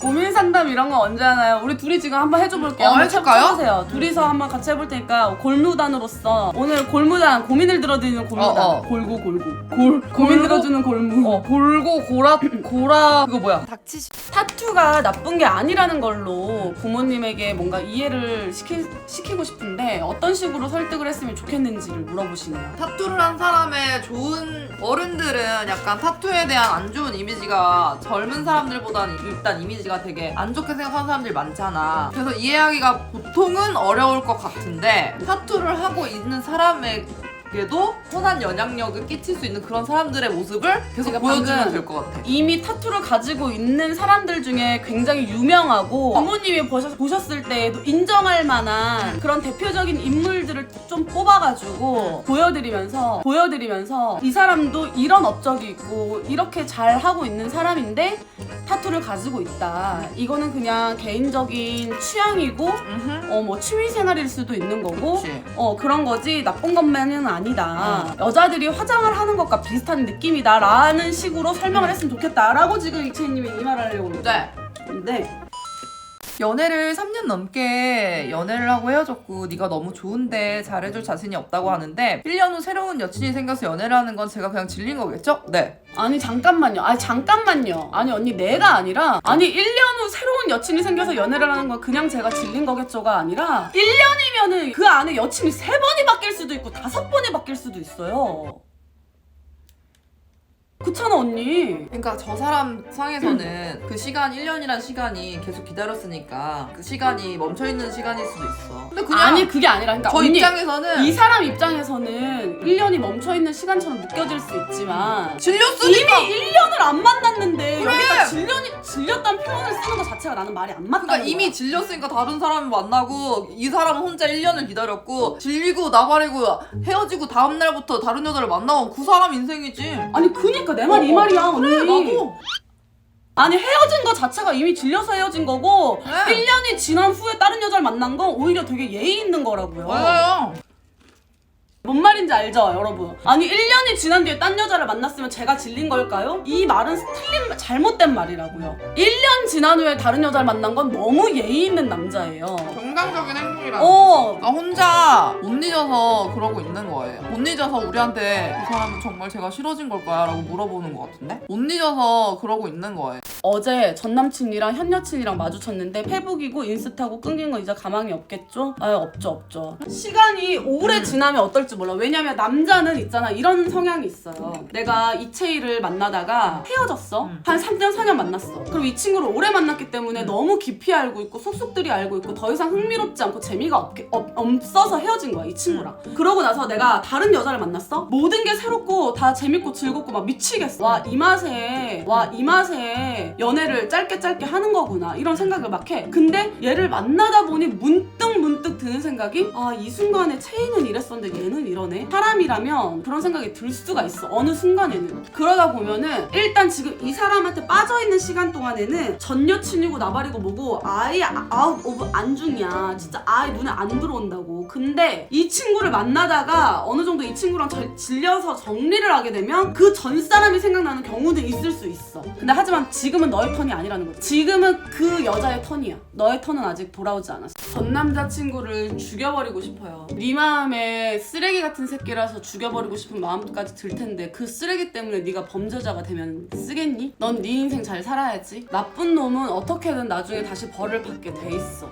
고민 상담 이런 거 언제 하나요? 우리 둘이 지금 한번 해줘볼게요. 어, 한번 해줄까요? 해보세요. 둘이서 한번 같이 해볼 테니까 골무단으로서 오늘 골무단 고민을 들어드리는 골무단 어, 어. 골고 골고 골 고민 들어주는 골무. 어 골고 고라 고라 그거 뭐야? 닥치시. 타투가 나쁜 게 아니라는 걸로 부모님에게 뭔가 이해를 시키, 시키고 싶은데 어떤 식으로 설득을 했으면 좋겠는지를 물어보시네요. 타투를 한 사람의 좋은 어른들은 약간 타투에 대한 안 좋은 이미지가 젊은 사람들보다는 일단 이미지가 되게 안 좋게 생각하는 사람들이 많잖아. 그래서 이해하기가 보통은 어려울 것 같은데 타투를 하고 있는 사람에게도 선한 영향력을 끼칠 수 있는 그런 사람들의 모습을 계속 제가 보여주면 방금 될 것 같아. 이미 타투를 가지고 있는 사람들 중에 굉장히 유명하고 부모님이 보셨, 보셨을 때에도 인정할 만한 그런 대표적인 인물들을 좀 뽑아가지고 보여드리면서 보여드리면서 이 사람도 이런 업적이 있고 이렇게 잘 하고 있는 사람인데 타투를 가지고 있다. 이거는 그냥 개인적인 취향이고 음흠. 어 뭐 취미 생활일 수도 있는 거고 그치. 어 그런 거지 나쁜 것만은 아니다. 여자들이 화장을 하는 것과 비슷한 느낌이다라는 식으로 설명을 했으면 좋겠다라고 지금 이채희님이 이 말을 하려고 네. 그러는데 연애를 3년 넘게 연애를 하고 헤어졌고 네가 너무 좋은데 잘해줄 자신이 없다고 하는데 1년 후 새로운 여친이 생겨서 연애를 하는 건 제가 그냥 질린 거겠죠? 네. 아니 잠깐만요. 아니 잠깐만요. 아니 언니 내가 아니라 아니 1년 후 새로운 여친이 생겨서 연애를 하는 건 그냥 제가 질린 거겠죠가 아니라 1년이면은 그 안에 여친이 세 번이 바뀔 수도 있고 다섯 번이 바뀔 수도 있어요. 그렇잖아 언니. 그러니까 저 사람 상에서는 그 시간 1년이란 시간이 계속 기다렸으니까 그 시간이 멈춰있는 시간일 수도 있어. 근데 그냥 아니 그게 아니라 그러니까 저 언니 입장에서는 이 사람 입장에서는 1년이 멈춰 있는 시간처럼 느껴질 수 있지만 이미 질렸으니까 1년을 안 만났는데 그래! 여기다 질련이 질렸다는 표현을 쓰는 것 자체가 나는 말이 안 맞다는 그러니까 이미. 질렸으니까 다른 사람을 만나고 이 사람은 혼자 1년을 기다렸고 질리고 나발이고 헤어지고 다음 날부터 다른 여자를 만나면 그 사람 인생이지. 아니 그니까 내 말이 어, 말이야 언니. 나도. 아니 헤어진 거 자체가 이미 질려서 헤어진 거고 네. 1년이 지난 후에 다른 여자를 만난 건 오히려 되게 예의 있는 거라고요. 맞아요. 뭔 말인지 알죠, 여러분? 아니 1년이 지난 뒤에 딴 여자를 만났으면 제가 질린 걸까요? 이 말은 틀린 잘못된 말이라고요. 1년 지난 후에 다른 여자를 만난 건 너무 예의 있는 남자예요. 정상적인 행동이라. 어, 나 혼자 못 잊어서 그러고 있는 거예요. 못 잊어서 우리한테 이 사람은 정말 제가 싫어진 걸까요? 라고 물어보는 것 같은데? 못 잊어서 그러고 있는 거예요. 어제 전 남친이랑 현 여친이랑 마주쳤는데 페북이고 인스타고 끊긴 건 이제 가망이 없겠죠? 아 없죠 없죠. 시간이 오래 지나면 어떨지 몰라. 왜냐면 남자는 있잖아 이런 성향이 있어요. 내가 이채희를 만나다가 헤어졌어. 음. 한 3년 4년 만났어. 그럼 이 친구를 오래 만났기 때문에 너무 깊이 알고 있고 속속들이 알고 있고 더 이상 흥미롭지 않고 재미가 없, 없, 없어서 헤어진 거야 이 친구랑. 그러고 나서 내가 다른 여자를 만났어. 모든 게 새롭고 다 재밌고 즐겁고 막 미치겠어. 와 이 맛에 와 이 맛에 연애를 짧게 짧게 하는 거구나 이런 생각을 막 해. 근데 얘를 만나다 보니 문득 문득 드는 생각이 아 이 순간에 채이는 이랬었는데 얘는 이러네. 사람이라면 그런 생각이 들 수가 있어. 어느 순간에는. 그러다 보면은 일단 지금 이 사람한테 빠져 있는 시간 동안에는 전 여친이고 나발이고 뭐고 아예 아웃 오브 안중이야. 진짜 아예 눈에 안 들어온다고. 근데 이 친구를 만나다가 어느 정도 이 친구랑 절- 질려서 정리를 하게 되면 그 전 사람이 생각나는 경우도 있을 수 있어. 근데 하지만 지금은 너의 턴이 아니라는 거지. 지금은 그 여자의 턴이야. 너의 턴은 아직 돌아오지 않았어. 전 남 자친구를 죽여버리고 싶어요. 네 마음에 쓰레기 같은 새끼라서 죽여버리고 싶은 마음까지 들 텐데 그 쓰레기 때문에 네가 범죄자가 되면 쓰겠니? 넌 네 인생 잘 살아야지. 나쁜 놈은 어떻게든 나중에 다시 벌을 받게 돼 있어.